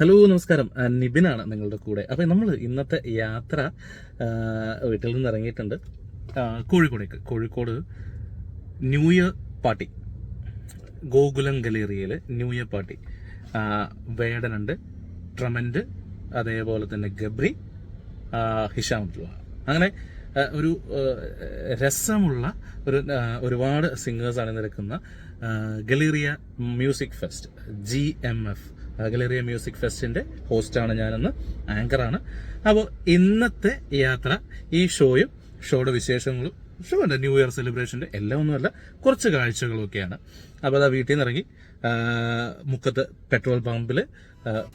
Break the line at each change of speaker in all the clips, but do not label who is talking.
Hello നമസ്കാരം. നിബിനാണ് നിങ്ങളുടെ കൂടെ. അപ്പോൾ നമ്മൾ ഇന്നത്തെ യാത്ര വീട്ടിൽ നിന്ന് ഇറങ്ങിയിട്ടുണ്ട്. കോഴിക്കോടേക്ക്. Kozhikode new year party. Gokulam ഗലേറിയയിൽ new year party. വേടനുണ്ട് ട്രമൻഡ് അതേപോലെ തന്നെ ഗബ്രി ഹിഷാം അബ്ദുള്ള അങ്ങനെ ഒരു രസമുള്ള ഒരു ഒരുപാട് singers അണിനിരക്കുന്ന Galleria music fest G M F. Galleria music ഫെസ്റ്റിന്റെ ഹോസ്റ്റാണ് ഞാനെന്ന് ആങ്കറാണ്. അപ്പോൾ ഇന്നത്തെ യാത്ര ഈ ഷോയും ഷോയുടെ വിശേഷങ്ങളും ഷോ ഉണ്ട് ന്യൂ ഇയർ സെലിബ്രേഷന്റെ എല്ലാം ഒന്നുമല്ല കുറച്ച് കാഴ്ചകളൊക്കെയാണ് അപ്പോൾ അതാ വീട്ടിൽ നിന്ന് ഇറങ്ങി മുക്കത്ത് പെട്രോൾ പമ്പിൽ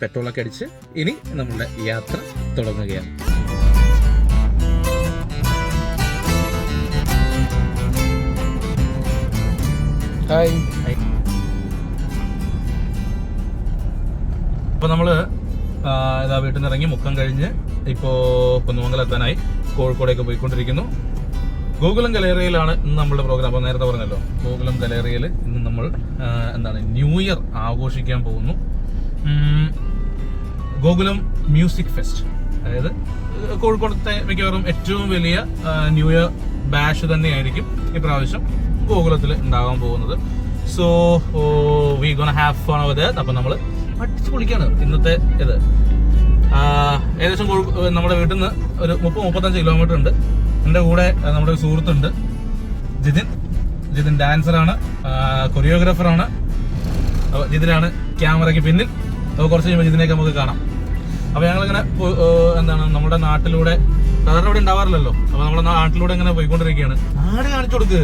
പെട്രോളൊക്കെ അടിച്ച് ഇനി നമ്മളുടെ യാത്ര തുടങ്ങുകയാണ്.
ഹായ്. ഹായ്.
അപ്പോൾ നമ്മൾ ഇതാ വീട്ടിൽ നിന്ന് ഇറങ്ങി മുഖം കഴിഞ്ഞ് ഇപ്പോൾ കുന്നുമംഗലം എത്താനായി. കോഴിക്കോടേക്ക് പോയിക്കൊണ്ടിരിക്കുന്നു. ഗോകുലം ഗലേറിയയിലാണ് ഇന്ന് നമ്മളുടെ പ്രോഗ്രാം അപ്പോൾ നേരത്തെ പറഞ്ഞല്ലോ ഗോകുലം ഗലേറിയയിൽ ഇന്ന് നമ്മൾ എന്താണ് ന്യൂ ഇയർ ആഘോഷിക്കാൻ പോകുന്നു. Gokulam music fest. അതായത് കോഴിക്കോടത്തെ മിക്കവാറും ഏറ്റവും വലിയ ന്യൂ ഇയർ ബാഷ് തന്നെയായിരിക്കും ഇപ്രാവശ്യം ഗോകുലത്തിൽ ഉണ്ടാകാൻ പോകുന്നത്. So we gonna have fun hour അപ്പൊ നമ്മൾ അടിച്ചു പൊളിക്കാണ്. ഇന്നത്തെ ഇത്. ഏകദേശം നമ്മുടെ വീട്ടിൽ നിന്ന് ഒരു മുപ്പത് മുപ്പത്തഞ്ച് കിലോമീറ്റർ ഉണ്ട്. എന്റെ കൂടെ നമ്മുടെ ഒരു സുഹൃത്തുണ്ട്. ജിതിൻ. ജിതിൻ ഡാൻസറാണ്. കൊറിയോഗ്രാഫറാണ് അപ്പോൾ ജിതിനാണ് ക്യാമറയ്ക്ക് പിന്നിൽ. അപ്പോൾ കുറച്ച് കഴിയുമ്പോൾ ജിതിനെയൊക്കെ നമുക്ക് കാണാം. അപ്പോൾ ഞങ്ങളിങ്ങനെ എന്താണ് നമ്മുടെ നാട്ടിലൂടെ സാധാരണ ഇവിടെ ഉണ്ടാവാറില്ലല്ലോ. അപ്പോൾ നമ്മുടെ നാട്ടിലൂടെ ഇങ്ങനെ പോയിക്കൊണ്ടിരിക്കുകയാണ്. നാട് കാണിച്ചു കൊടുക്ക്?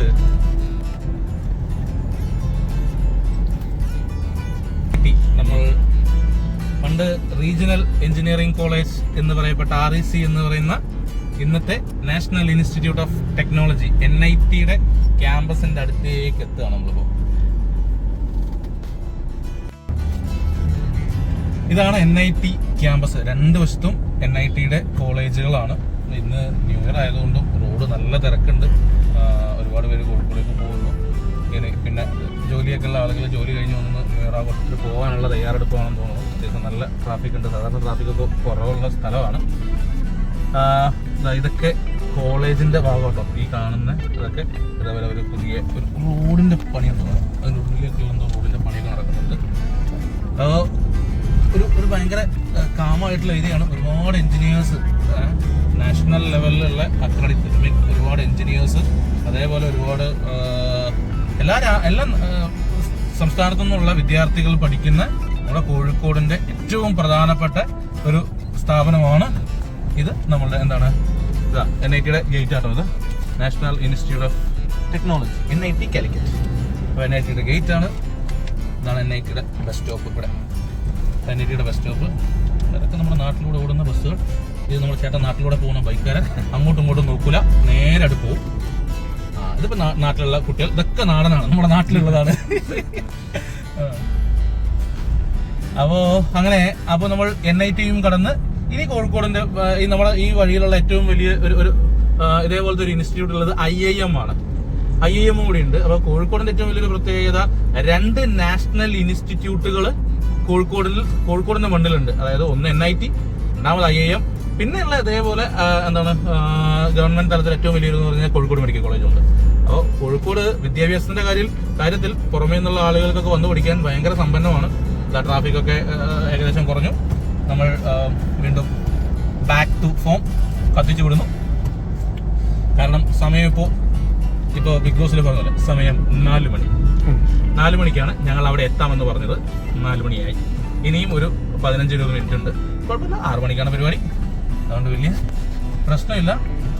പണ്ട് റീജിയണൽ എഞ്ചിനീയറിംഗ് കോളേജ് എന്ന് പറയപ്പെട്ട ആർ ഇ സി എന്ന് പറയുന്ന ഇന്നത്തെ national institute of technology N I ടിയുടെ ക്യാമ്പസിന്റെ അടുത്തേക്ക് എത്തുകയാണ് നമ്മളിപ്പോൾ ഇതാണ് എൻ ഐ ടി ക്യാമ്പസ്. രണ്ട് വശത്തും എൻ ഐ ടിയുടെ കോളേജുകളാണ്. ഇന്ന് ന്യൂ ഇയർ ആയതുകൊണ്ടും റോഡ് നല്ല തിരക്കുണ്ട്. ഒരുപാട് പേര് കോഴിക്കോടേക്ക് പോകുന്നു. ഇങ്ങനെ പിന്നെ ജോലിയൊക്കെ ഉള്ള ആളുകൾ ജോലി കഴിഞ്ഞ് വന്ന് എറണാകുളത്തിൽ പോകാനുള്ള തയ്യാറെടുപ്പാണെന്ന് തോന്നുന്നു. അത്യാവശ്യം നല്ല ട്രാഫിക് ഉണ്ട്. സാധാരണ ട്രാഫിക്കൊക്കെ കുറവുള്ള സ്ഥലമാണ്. ഇതൊക്കെ കോളേജിന്റെ ഭാഗമാട്ടോ. ഈ കാണുന്ന ഇതൊക്കെ ഇതേപോലെ ഒരു പുതിയ ഒരു റോഡിന്റെ പണിയുണ്ട് അതിന്റെ ഉള്ളിലേക്ക് എന്തോ റോഡിന്റെ പണിയൊക്കെ നടക്കുന്നുണ്ട്. ഒരു ഒരു ഭയങ്കര കാമായിട്ടുള്ള ഏരിയയാണ് ഒരുപാട് എഞ്ചിനീയേഴ്സ് നാഷണൽ ലെവലിലുള്ള അക്രഡിറ്റ് മീൻ ഒരുപാട് എഞ്ചിനീയേഴ്സ് അതേപോലെ ഒരുപാട് എല്ലാ എല്ലാ സംസ്ഥാനത്തു നിന്നുള്ള വിദ്യാർത്ഥികൾ പഠിക്കുന്ന നമ്മുടെ കോഴിക്കോടിന്റെ ഏറ്റവും പ്രധാനപ്പെട്ട ഒരു സ്ഥാപനമാണ് ഇത്. നമ്മളുടെ എന്താണ്? ഇതാ എൻ ഐ ടിയുടെ ഗേറ്റ് ആട്ടോ ഇത്. National institute of technology N I T Calicut അപ്പോൾ എൻ ഐ ടിയുടെ ഗേറ്റ് ആണ്. ഇതാണ് എൻ ഐ ടിയുടെ ബസ് സ്റ്റോപ്പ് ഇവിടെ. എൻ ഐ ടിയുടെ ബസ് സ്റ്റോപ്പ് ഇതൊക്കെ നമ്മുടെ നാട്ടിലൂടെ ഓടുന്ന ബസ്സുകൾ ഇത് നമ്മുടെ ചേട്ടൻ നാട്ടിലൂടെ പോകുന്ന ബൈക്കുകാരൻ അങ്ങോട്ടും ഇങ്ങോട്ടും നോക്കൂല. നേരെ അടുത്ത് പോകും. ഇതിപ്പോ നാട്ടിലുള്ള കുട്ടികൾ ഇതൊക്കെ നാടനാണ്. നമ്മുടെ നാട്ടിലുള്ളതാണ്. അപ്പോ അങ്ങനെ അപ്പൊ നമ്മൾ എൻ ഐ ടിയും കടന്ന് ഇനി കോഴിക്കോടിന്റെ ഈ നമ്മുടെ ഈ വഴിയിലുള്ള ഏറ്റവും വലിയ ഒരു ഒരു ഇതേപോലത്തെ ഒരു ഇൻസ്റ്റിറ്റ്യൂട്ട് ഉള്ളത് ഐ ഐ എം ആണ്. ഐ ഐ എം കൂടി ഉണ്ട് അപ്പൊ കോഴിക്കോടിന്റെ ഏറ്റവും വലിയൊരു പ്രത്യേകത രണ്ട് നാഷണൽ ഇൻസ്റ്റിറ്റ്യൂട്ടുകൾ കോഴിക്കോടിൽ കോഴിക്കോടിന്റെ മണ്ണിലുണ്ട്. അതായത് ഒന്ന് എൻ ഐ ടി രണ്ടാമത് ഐ ഐ എം പിന്നെയുള്ള ഇതേപോലെ എന്താണ് ഗവൺമെന്റ് തലത്തിൽ ഏറ്റവും വലിയൊരു എന്ന് പറഞ്ഞാൽ കോഴിക്കോട് മെഡിക്കൽ കോളേജ് ഉണ്ട് അപ്പോൾ കോഴിക്കോട് വിദ്യാഭ്യാസത്തിന്റെ കാര്യം കാര്യത്തിൽ പുറമേ നിന്നുള്ള ആളുകൾക്കൊക്കെ വന്നു പഠിക്കാൻ ഭയങ്കര സമ്പന്നമാണ്. ട്രാഫിക് ഒക്കെ ഏകദേശം കുറഞ്ഞു. നമ്മൾ വീണ്ടും ബാക്ക് ടു ഫോം കത്തിച്ചു വിടുന്നു. കാരണം സമയം ഇപ്പോൾ ഇപ്പോൾ ബിഗ് ബോസിൽ പോലെ സമയം നാല് മണി. നാല് മണിക്കാണ് ഞങ്ങൾ അവിടെ എത്താമെന്ന് പറഞ്ഞത്. നാല് മണിയായി. ഇനിയും ഒരു പതിനഞ്ച് ഇരുപത് മിനിറ്റ് ഉണ്ട്. കുഴപ്പമില്ല ആറ് മണിക്കാണ് പരിപാടി. അതുകൊണ്ട് വലിയ പ്രശ്നമില്ല അപ്പൊ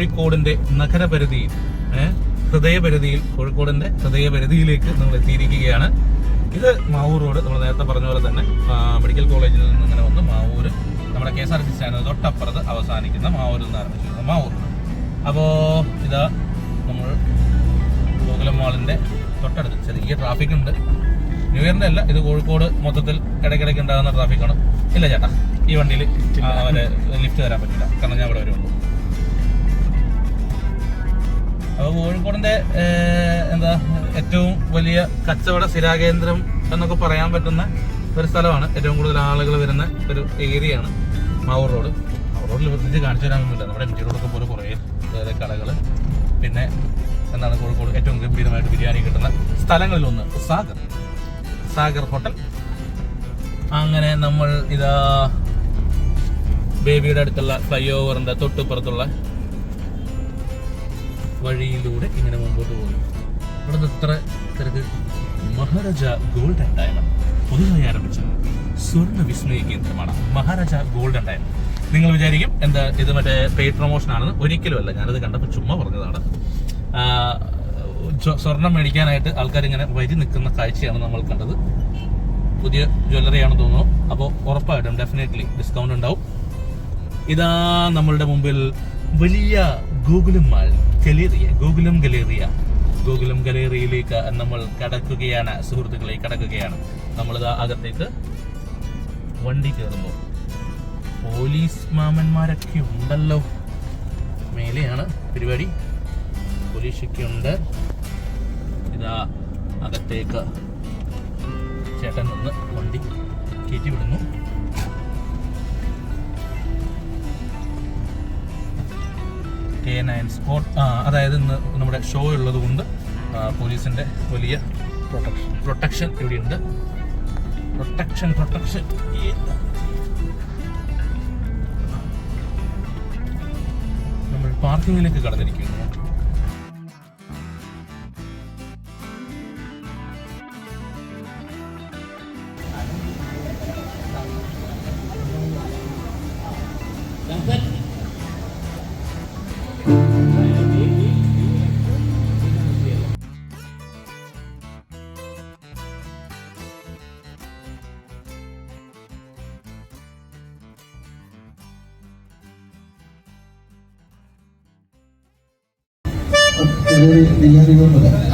കോഴിക്കോടിന്റെ നഗരപരിധിയിൽ ഹൃദയപരിധിയിൽ കോഴിക്കോടിന്റെ ഹൃദയപരിധിയിലേക്ക് നമ്മൾ എത്തിയിരിക്കുകയാണ്. ഇത് മാവൂർ റോഡ് നമ്മൾ നേരത്തെ പറഞ്ഞ പോലെ തന്നെ മെഡിക്കൽ കോളേജിൽ നിന്ന് ഇങ്ങനെ വന്ന് മാവൂര് നമ്മുടെ K S R T stand തൊട്ടപ്പുറത്ത് അവസാനിക്കുന്ന മാവൂരിൽ നിന്ന് ആരംഭിച്ചിരുന്നു മാവൂർ അപ്പോ ഇതാ നമ്മൾ ഗോകുലം മാളിന്റെ തൊട്ടടുത്ത് ചെറിയ ട്രാഫിക് ഉണ്ട്. ന്യൂ അല്ല ഇത് കോഴിക്കോട് മൊത്തത്തിൽ ഇടയ്ക്കിടയ്ക്ക് ഉണ്ടാകുന്ന ട്രാഫിക്കാണ് ഇല്ല ചേട്ടാ ഈ വണ്ടിയിൽ അവരെ ലിഫ്റ്റ് തരാൻ പറ്റില്ല കാരണം ഞാൻ ഇവിടെ വരുള്ളൂ. അപ്പോൾ കോഴിക്കോടിന്റെ ഏഹ്, എന്താ ഏറ്റവും വലിയ കച്ചവട സ്ഥിരാകേന്ദ്രം എന്നൊക്കെ പറയാൻ പറ്റുന്ന ഒരു സ്ഥലമാണ്. ഏറ്റവും കൂടുതൽ ആളുകൾ വരുന്ന ഒരു ഏരിയയാണ് മാവൂർ റോഡ്. മാവൂർ റോഡിൽ പ്രത്യേകിച്ച് കാണിച്ചു തരാനൊന്നുമില്ല. നമ്മുടെ എം ജി റോഡൊക്കെ പോലെ കുറേ കടകൾ. പിന്നെ എന്താണ് കോഴിക്കോട് ഏറ്റവും ഗംഭീരമായിട്ട് ബിരിയാണി കിട്ടുന്ന സ്ഥലങ്ങളിലൊന്ന് സാഗർ. സാഗർ ഹോട്ടൽ. അങ്ങനെ നമ്മൾ ഇതാ ബേബിയുടെ അടുത്തുള്ള ഫ്ലൈ ഓവറിന്റെ തൊട്ടുപുറത്തുള്ള വഴിയിലൂടെ ഇങ്ങനെ മുമ്പോട്ട് പോകുന്നു. ഇവിടെ എത്ര തിരക്ക്. മഹാരാജ ഗോൾഡ് ആൻഡ് ഡയമണ്ട് പുതുതായി ആരംഭിച്ച സ്വർണ വിസ്മയ കേന്ദ്രമാണ് മഹാരാജ ഗോൾഡ് ആൻഡ് ഡയമണ്ട് നിങ്ങൾ വിചാരിക്കും എന്താ ഇത് മറ്റേ പെയ്ഡ് പ്രൊമോഷൻ ആണെന്ന് ഒരിക്കലുമല്ല ഞാനത് കണ്ടപ്പോൾ ചുമ്മാ പറഞ്ഞതാണ്. സ്വർണം മേടിക്കാനായിട്ട് ആൾക്കാർ ഇങ്ങനെ വരി നിൽക്കുന്ന കാഴ്ചയാണ് നമ്മൾ കണ്ടത്. പുതിയ ജ്വല്ലറി ആണെന്ന് തോന്നുന്നു. അപ്പോൾ ഉറപ്പായിട്ടും ഡെഫിനറ്റ്ലി ഡിസ്കൗണ്ട് ഉണ്ടാവും. ഇതാ നമ്മളുടെ മുമ്പിൽ വലിയ ഗൂഗിളും mall. Galleria Gokulam Galleria. Gokulam ഗലേറിയയിലേക്ക് നമ്മൾ കടക്കുകയാണ് സുഹൃത്തുക്കളെ കടക്കുകയാണ്. നമ്മളിതാ അകത്തേക്ക് വണ്ടി കയറുന്നു പോലീസ് മാമന്മാരൊക്കെ ഉണ്ടല്ലോ. മേലെയാണ് പരിപാടി. പോലീസൊക്കെ ഉണ്ട്. ഇതാ അകത്തേക്ക് ചേട്ടൻ നിന്ന് വണ്ടി കയറ്റി വിടുന്നു. കെ നയൻ സ്പോട്ട് അതായത് ഇന്ന് നമ്മുടെ ഷോ ഉള്ളത് കൊണ്ട് പോലീസിന്റെ വലിയ പ്രൊട്ടക്ഷൻ പ്രൊട്ടക്ഷൻ ഇവിടെയുണ്ട് പ്രൊട്ടക്ഷൻ പ്രൊട്ടക്ഷൻ നമ്മൾ പാർക്കിങ്ങിലേക്ക് കടന്നിരിക്കുന്നു.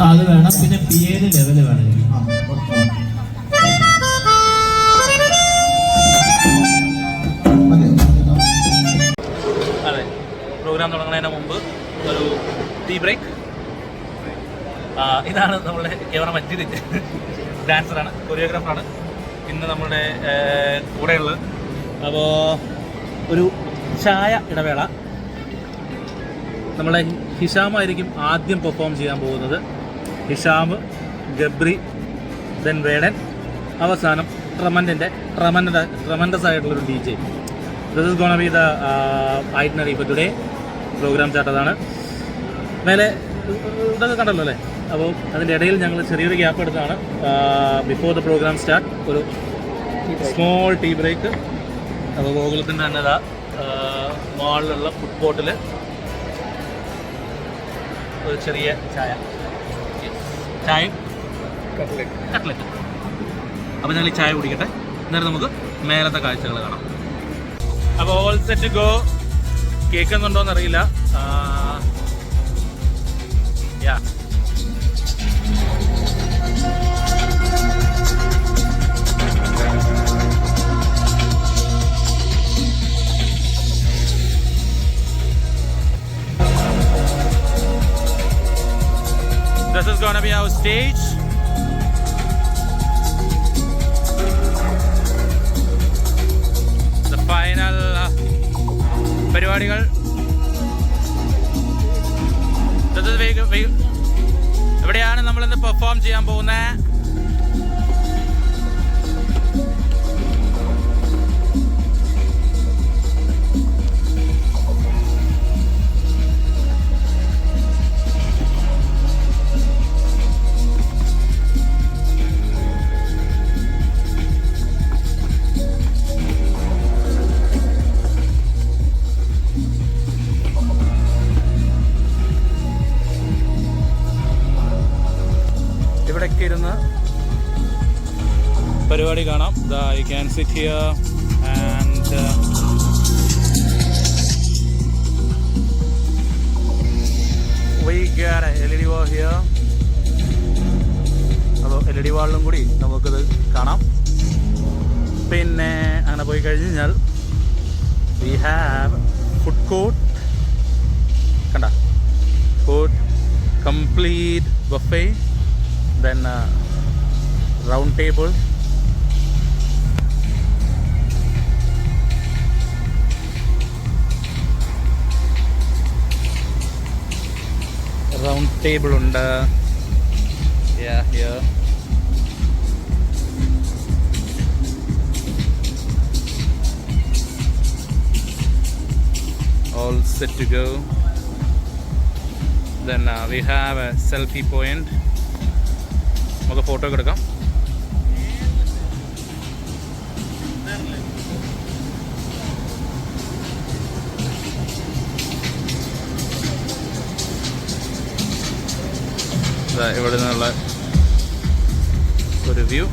അത് വേണം പിന്നെ പി എയുടെ ലെവൽ വേണം.
അതെ. പ്രോഗ്രാം തുടങ്ങുന്നതിന് മുമ്പ് ഒരു ടീ ബ്രേക്ക് ഇതാണ് നമ്മുടെ കേവറ മജ്ജിദ്. ഡാൻസറാണ് കൊറിയോഗ്രാഫറാണ് ഇന്ന് നമ്മുടെ കൂടെയുള്ളത്. അപ്പോൾ ഒരു ചായ ഇടവേള. നമ്മളെ ഹിഷാമായിരിക്കും ആദ്യം പെർഫോം ചെയ്യാൻ പോകുന്നത്. ഹിഷാം ഗബ്രി ദെൻ വേടൻ അവസാനം ട്രമന്റിന്റെ ട്രമൻഡ ട്രമൻഡസ് ആയിട്ടുള്ളൊരു D J this is gonna be the itinerary ഇപ്പോൾ ടുഡേ പ്രോഗ്രാം ചാട്ടതാണ് മേലെ ഇതൊക്കെ കണ്ടല്ലോ അല്ലേ? അപ്പോൾ അതിന്റെ ഇടയിൽ ഞങ്ങൾ ചെറിയൊരു ഗ്യാപ്പ് എടുത്താണ്. ബിഫോർ ദ പ്രോഗ്രാം സ്റ്റാർട്ട് ഒരു സ്മോൾ ടീ ബ്രേക്ക് അപ്പോൾ ഗോകുലത്തിന്റെ തന്നെ ഇതാ മാളിലുള്ള ഫുഡ് കോർട്ടിൽ ഒരു ചെറിയ ചായ. ചായയും കട്ട്ലറ്റ്. അപ്പോൾ ഞങ്ങൾ ഈ ചായ കുടിക്കട്ടെ. എന്നിട്ട് നമുക്ക് മേലത്തെ കാഴ്ചകൾ കാണാം. അപ്പോൾ ഓൾ സെറ്റ് ഗോ കേൾക്കുന്നുണ്ടോന്ന് അറിയില്ല യാ This is gonna be our stage. The final uh, പരിപാടികൾ എവിടെയാണ് നമ്മൾ ഇന്ന് പെർഫോം ചെയ്യാൻ പോകുന്നത് പരിപാടി കാണാം. You can sit here and we L a D wall അപ്പോൾ എൽ ഇ ഡി വാളിലും കൂടി നമുക്കിത് കാണാം. പിന്നെ അങ്ങനെ പോയി കഴിഞ്ഞ് കഴിഞ്ഞാൽ വി ഹാവ് ഫുഡ് കോർട്ട് കണ്ട? Food complete buffet then round table round table ഉണ്ട് Yeah, here. All set to go. Then uh, we have a selfie point. നമുക്ക് ഫോട്ടോ ഒക്കെ എടുക്കാം ഇവിടെ നിന്നുള്ള ഒരു വ്യൂ.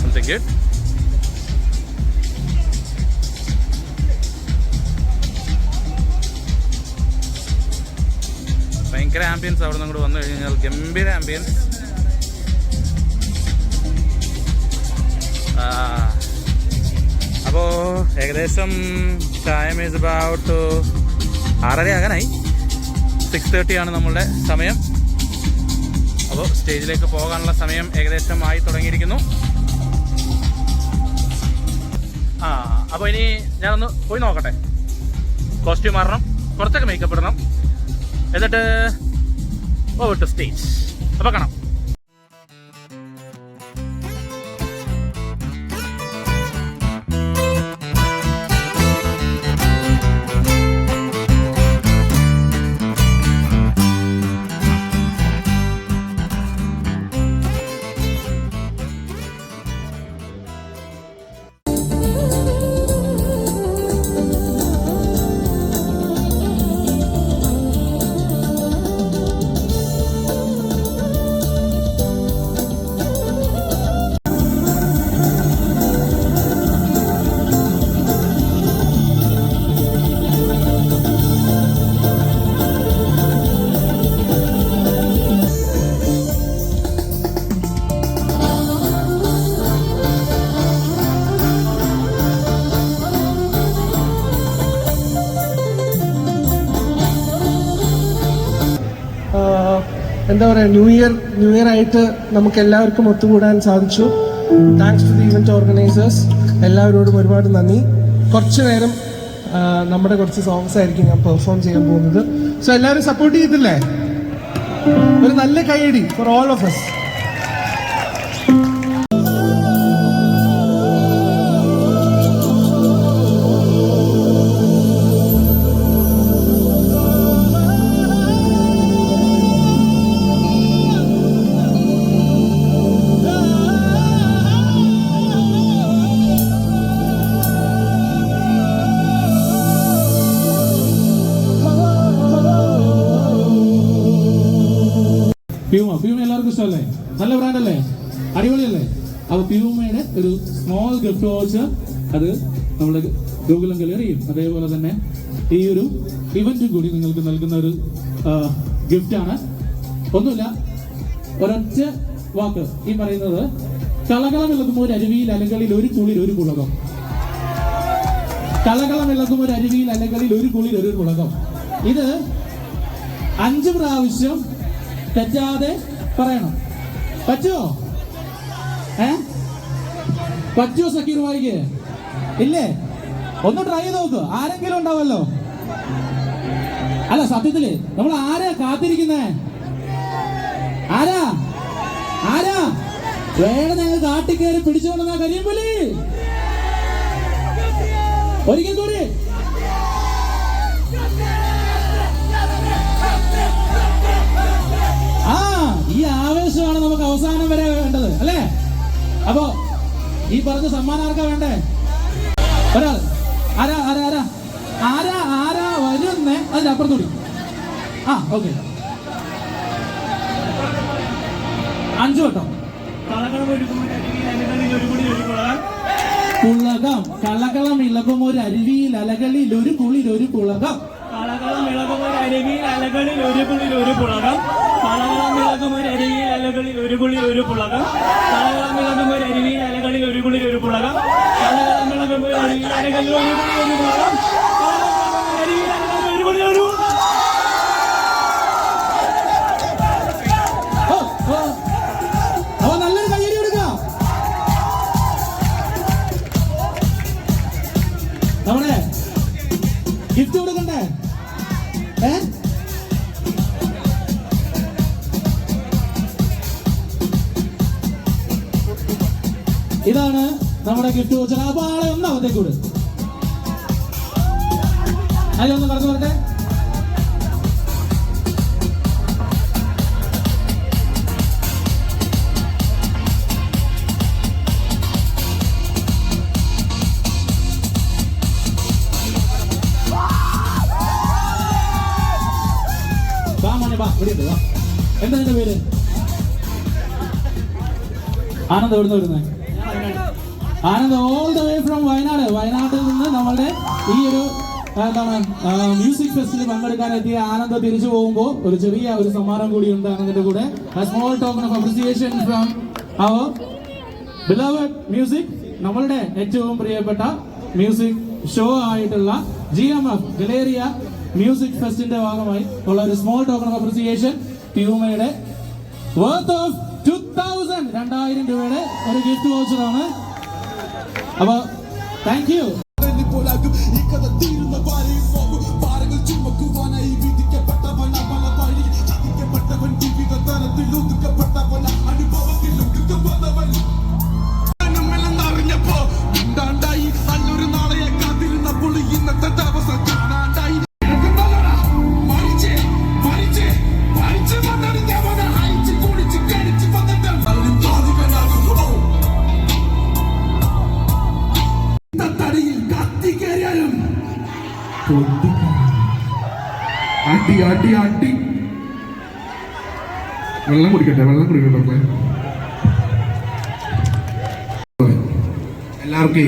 സംതിങ് ഗുഡ് ഭയങ്കര ആംബിയൻസ് അവിടെ നിന്ന് വന്നു കഴിഞ്ഞാൽ ഗംഭീര ആംബിയൻസ് അപ്പോൾ ഏകദേശം ടൈം ഈസ് അബൌട്ട് ആറര ആകാനായി സിക്സ് തേർട്ടി ആണ് നമ്മളുടെ സമയം. അപ്പോൾ സ്റ്റേജിലേക്ക് പോകാനുള്ള സമയം ഏകദേശം ആയി തുടങ്ങിയിരിക്കുന്നു. ആ അപ്പോൾ ഇനി ഞാനൊന്ന് പോയി നോക്കട്ടെ. കോസ്റ്റ്യൂം മാറണം. കുറച്ചൊക്കെ മേക്കപ്പ് ഇടണം. എന്നിട്ട് ഓവർ ടു സ്റ്റേജ് അപ്പോൾ കാണാം.
എന്താ പറയുക ന്യൂ ഇയർ ന്യൂ ഇയർ ആയിട്ട് നമുക്ക് എല്ലാവർക്കും ഒത്തുകൂടാൻ സാധിച്ചു. Thanks to the event organisers എല്ലാവരോടും ഒരുപാട് നന്ദി. കുറച്ച് നേരം നമ്മുടെ കുറച്ച് സോങ്സ് ആയിരിക്കും ഞാൻ പെർഫോം ചെയ്യാൻ പോകുന്നത്. സോ എല്ലാവരും സപ്പോർട്ട് ചെയ്തില്ലേ ഒരു നല്ല കൈയടി ഫോർ ഓൾ ഓഫ് എസ്
ഇഷ്ടമല്ലേ നല്ല ബ്രാൻഡ് അല്ലേ? അടിപൊളിയല്ലേ? അപ്പൊ പ്യൂമയുടെ ഒരു സ്മോൾ ഗിഫ്റ്റ് വാച്ച് അത് നമ്മൾ ഗൂഗിളും ഗലറിയും അതേപോലെ തന്നെ ഈ ഒരു ഇവന്റും കൂടി നിങ്ങൾക്ക് നൽകുന്ന ഒരു ഗിഫ്റ്റ് ആണ്. ഒന്നുമില്ല. ഒരൊറ്റ വാക്ക്. ഈ പറയുന്നത് കളകളം ഇളകുമ്പോൾ ഒരു അരുവിയിൽ അലകളിൽ ഒരു കുളിൽ ഒരു കുളകം കളകളം ഇളകുമ്പോൾ ഒരു അരുവിയിൽ അലകളിൽ ഒരു കുളിൽ ഒരു കുളകം ഇത് അഞ്ച് പ്രാവശ്യം തെറ്റാതെ പറയണം. പറ്റുമോ ഏ? പറ്റുമോ സക്കീർ വായിക്ക് ഇല്ലേ? ഒന്ന് ട്രൈ ചെയ്ത് നോക്ക്. ആരെങ്കിലും ഉണ്ടാവല്ലോ. അല്ല സത്യത്തിൽ നമ്മൾ ആരാ കാത്തിരിക്കുന്നേ? ആരാ? ആരാ? വേണം ഞങ്ങൾ കാട്ടിക്കേറി പിടിച്ചോണ്ടെന്നാ കരിയമ്പലി ഒരിക്കൽ കൂടി. ആവേശമാണ് നമുക്ക് അവസാനം വരെ വേണ്ടത് അല്ലേ? അപ്പോ ഈ പറഞ്ഞ സമ്മാനം ആർക്കാ വേണ്ടേ? ഒരാൾ. ആരാ ആരാ ആരാ? ആരാ ആരാ വരുന്നേ? അതിന്റെ അപ്പുറത്തൂടി ആ ഓക്കെ.
അഞ്ചു വട്ടം. കുളകം കളകളം ഇളകും ഒരു അരുവിയിൽ അലകളിൽ ഒരു കുളിൽ ഒരു പുളകം
കളകളം ഇളകും ഒരു അരുവിയിൽ അലകളിൽ ഒരു കുളിൽ ഒരു പുളകം. കളകളം ഇളകും ഒരു അരുവിയിൽ അലകളിൽ ഒരു കുളിൽ ഒരു പുളകം. കളകളം ഇളകും ഒരു അരുവിയിൽ അലകളിൽ ഒരു കുളിൽ ഒരു പുളകം. കളകളം ഇളകും ഒരു അരുവിയിൽ അലകളിൽ ഒരു കുളിൽ ഒരു പുളകം.
ഇതാണ് നമ്മുടെ കിട്ടു വോച്ചർ അപ്പൊ ആളെ ഒന്ന് വിട് അതിലൊന്ന് പറഞ്ഞു പറഞ്ഞേ വാ മോനെ വാ ഇവിടെ എന്താ നിന്റെ പേര്? ആനന്ദ് എവിടുന്ന് വരുന്നത് Anand all the way from Wayanad. വയനാട്ടിൽ നിന്ന് നമ്മളുടെ ഈ ഒരു എന്താണ് മ്യൂസിക് ഫെസ്റ്റിൽ പങ്കെടുക്കാൻ എത്തിയ ആനന്ദ് തിരിച്ചു പോകുമ്പോൾ ഒരു ചെറിയ ഒരു സമ്മാനം കൂടി ഉണ്ട് ആനന്ദിന്റെ കൂടെ. Small token of appreciation from our beloved music നമ്മളുടെ ഏറ്റവും പ്രിയപ്പെട്ട മ്യൂസിക് ഷോ ആയിട്ടുള്ള G M F Galleria music ഫെസ്റ്റിന്റെ ഭാഗമായി ഉള്ള ഒരു സ്മോൾ ടോക്കൺ ഓഫ് അപ്രിസിയേഷൻ ട്യൂമയുടെ വർത്ത് ഓഫ് ടു തൗസൻഡ് രണ്ടായിരം രൂപയുടെ ഒരു ഗിഫ്റ്റ് വോച്ചറാണ് അപ്പൊ താങ്ക് യു
ഈ കഥ തീരുന്ന പാരയും പോകും പാറകൾ ചുമക്കുവാനായി വിധിക്കപ്പെട്ടവൻ അവള വഴി ചതിക്കപ്പെട്ടവൻ തരത്തിൽ ഒതുക്കപ്പെട്ടവൻ അനുഭവത്തിൽ ഒതുക്കപ്പെട്ടവൻ. അടി അടി അടി. വെള്ളം കുടിക്കട്ടെ വെള്ളം കുടിക്കട്ടെ എല്ലാവർക്കേ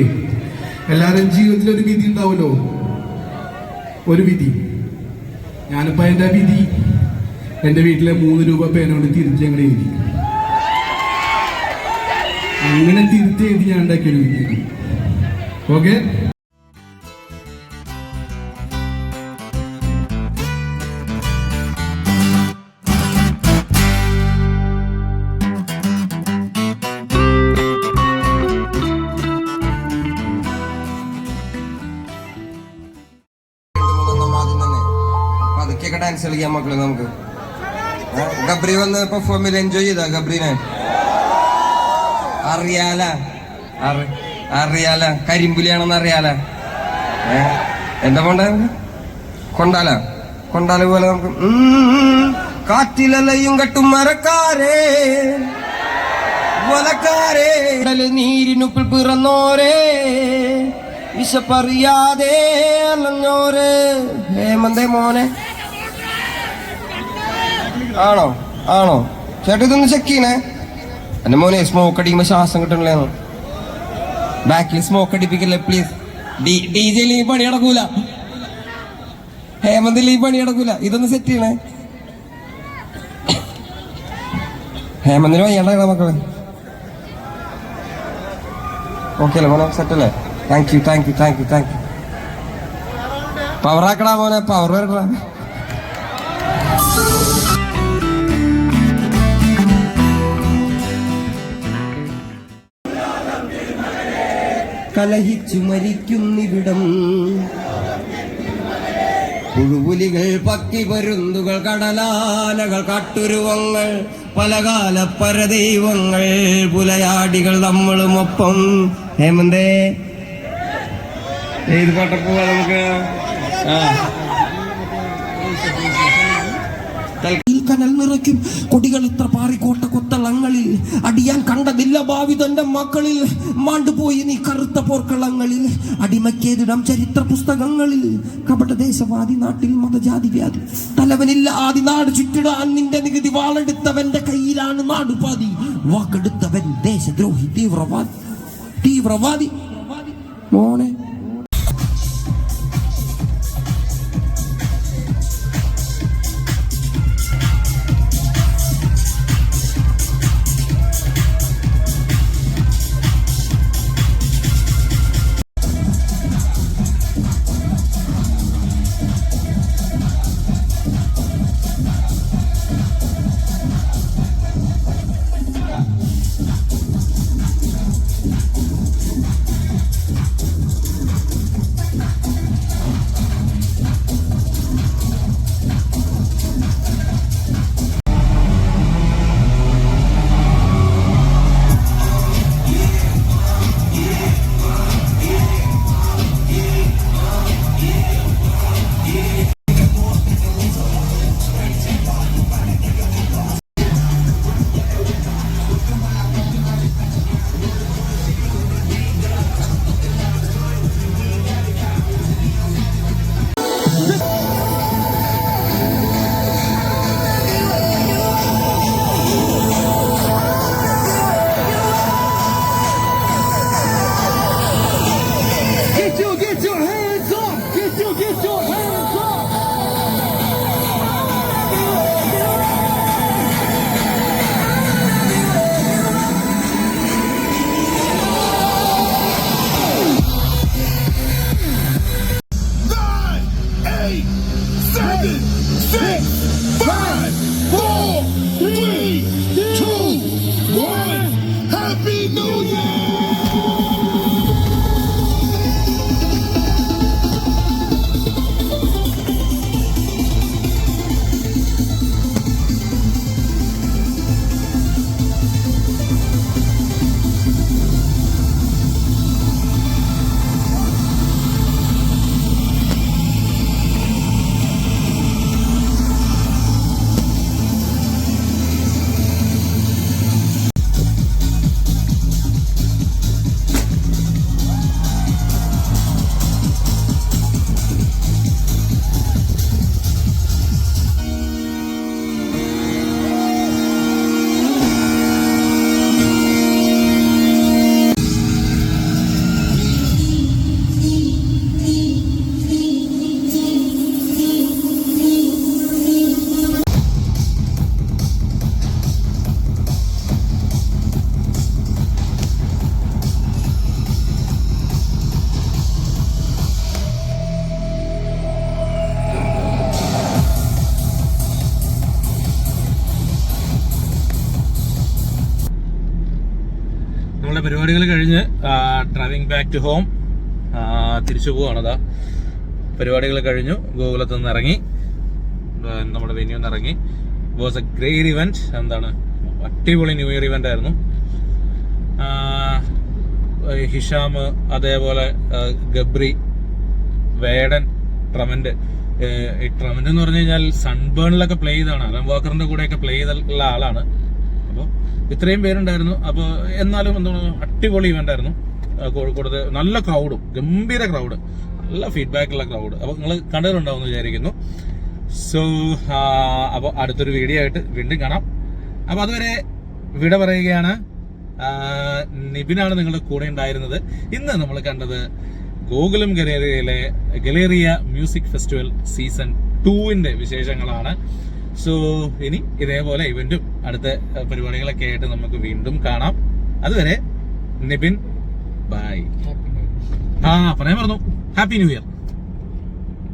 എല്ലാവരും ജീവിതത്തിൽ ഒരു വിധി ഉണ്ടാവുമല്ലോ? ഒരു വിധി. ഞാനിപ്പോ എന്റെ വിധി. എന്റെ വീട്ടിലെ മൂന്ന് രൂപ പേനോട് തിരിച്ച് ഞങ്ങൾ എഴുതി. അങ്ങനെ തിരിച്ച് എഴുതി ഞാൻ ഉണ്ടാക്കിയൊരു വിധി ഓക്കെ?
ഡാൻസ് കളിക്കാം മക്കളെ നമുക്ക്? ഗബ്രി വന്ന് പെർഫോമിൽ എൻജോയ് ചെയ്താ ഗബ്രീനെ? അറിയാല. അറി- അറിയാല. കരിമ്പുലിയാണെന്ന് അറിയാല. എന്താ പോണ്ട കൊണ്ടാല. കൊണ്ടാല പോലെ നമുക്ക് കാറ്റിലലയും കെട്ടും മരക്കാരേ. വലക്കാരേ. നീരിനുപ്പിൽ പിറന്നോരേ. വിശപ്പറിയാതെ അലഞ്ഞോരേ. ഹേമന്തേ മോനെ. ആണോ? ആണോ? ചേട്ടാ ഇതൊന്ന് ചെക്ക് ചെയ്യണേ. എന്റെ മോനെ സ്മോക്ക് അടിക്കുമ്പോ ശ്വാസം കിട്ടണില്ലേന്ന് ബാക്കിൽ സ്മോക്ക് അടിപ്പിക്കല്ലേ പ്ലീസ് ഡി ജെ ഈ പണി നടക്കൂല. ഹേമന്തിൽ ഈ പണി നടക്കൂല. ഇതൊന്ന് സെറ്റ് ചെയ്യണേ. ഹേമന്തിന് വയ്യാണ്ടാ മക്കളെ. ഓക്കെ അല്ലേ മോനെ സെറ്റ് അല്ലേ? Thank you thank you thank you thank you power ആക്കടാ മോനെ പവർ വരക്കടാ കലഹിച്ചു മരിക്കുന്നിവിടം പുഴുപുലികൾ പക്കി പരുന്തുകൾ കടലാനകൾ കാട്ടുരുവങ്ങൾ പലകാല പരദൈവങ്ങൾ പുലയാടികൾ നമ്മളുമൊപ്പം. ഹേമന്തേ ഏത് പാട്ടപ്പോ നമുക്ക്? ആ. കനൽ നിറയ്ക്കും. കൊടികൾ ഇത്ര പാറിക്കോട്ട കൊത്തളങ്ങളിൽ. അടിയാൻ കണ്ടതില്ല ഭാവി തന്റെ മക്കളിൽ. മാണ്ടുപോയി നീ കറുത്ത പോർക്കളങ്ങളിൽ. അടിമക്കേതിടം ചരിത്ര പുസ്തകങ്ങളിൽ. കപടദേശവാദി നാട്ടിൽ മതജാതി വ്യാധി തലവനില്ല ആദി നാട് ചുറ്റിടാൻ നിന്റെ നികുതി വാളെടുത്തവന്റെ കയ്യിലാണ് നാടുപാതി. വാക്കെടുത്തവൻ ദേശദ്രോഹി തീവ്രവാദി. തീവ്രവാദി. മോനെ
ബാക്ക് ടു ഹോം തിരിച്ചു പോവാണതാ പരിപാടികൾ കഴിഞ്ഞു. ഗോകുലത്ത് നിന്ന് ഇറങ്ങി. നമ്മുടെ വെന്യൂ നിന്ന് ഇറങ്ങി. വാസ് എ ഗ്രേറ്റ് ഇവന്റ് എന്താണ്? അടിപൊളി ന്യൂ ഇയർ ഇവന്റ് ആയിരുന്നു. ഹിഷാം അതേപോലെ ഗബ്രി വേടൻ ട്രമന്റ്. ഈ ട്രമന്റ് എന്ന് പറഞ്ഞു കഴിഞ്ഞാൽ സൺബേണിലൊക്കെ പ്ലേ ചെയ്താണ് അലം വാക്കറിന്റെ കൂടെയൊക്കെ പ്ലേ ചെയ്തിട്ടുള്ള ആളാണ്. അപ്പോൾ ഇത്രയും പേരുണ്ടായിരുന്നു. അപ്പോൾ എന്നാലും എന്താണ്? അടിപൊളി ഇവന്റ് ആയിരുന്നു. കോഴിക്കോടത്ത് നല്ല ക്രൗഡും ഗംഭീര ക്രൗഡ് നല്ല ഫീഡ്ബാക്ക് ഉള്ള ക്രൗഡ് അപ്പോൾ നിങ്ങൾ കണ്ടിട്ടുണ്ടാവും വിചാരിക്കുന്നു. സോ അപ്പോൾ അടുത്തൊരു വീഡിയോ ആയിട്ട് വീണ്ടും കാണാം. അപ്പോൾ അതുവരെ വിട പറയുകയാണ് നിബിനാണ് നിങ്ങളുടെ കൂടെ ഉണ്ടായിരുന്നത്. ഇന്ന് നമ്മൾ കണ്ടത് ഗോകുലം ഗലേറിയയിലെ ഗലേറിയ മ്യൂസിക് ഫെസ്റ്റിവൽ സീസൺ ടൂവിന്റെ വിശേഷങ്ങളാണ്. സോ ഇനി ഇതേപോലെ ഇവന്റും അടുത്ത പരിപാടികളൊക്കെ ആയിട്ട് നമുക്ക് വീണ്ടും കാണാം. അതുവരെ നിബിൻ ബൈ ആ പറയാൻ പറഞ്ഞു ഹാപ്പി ന്യൂ ഇയർ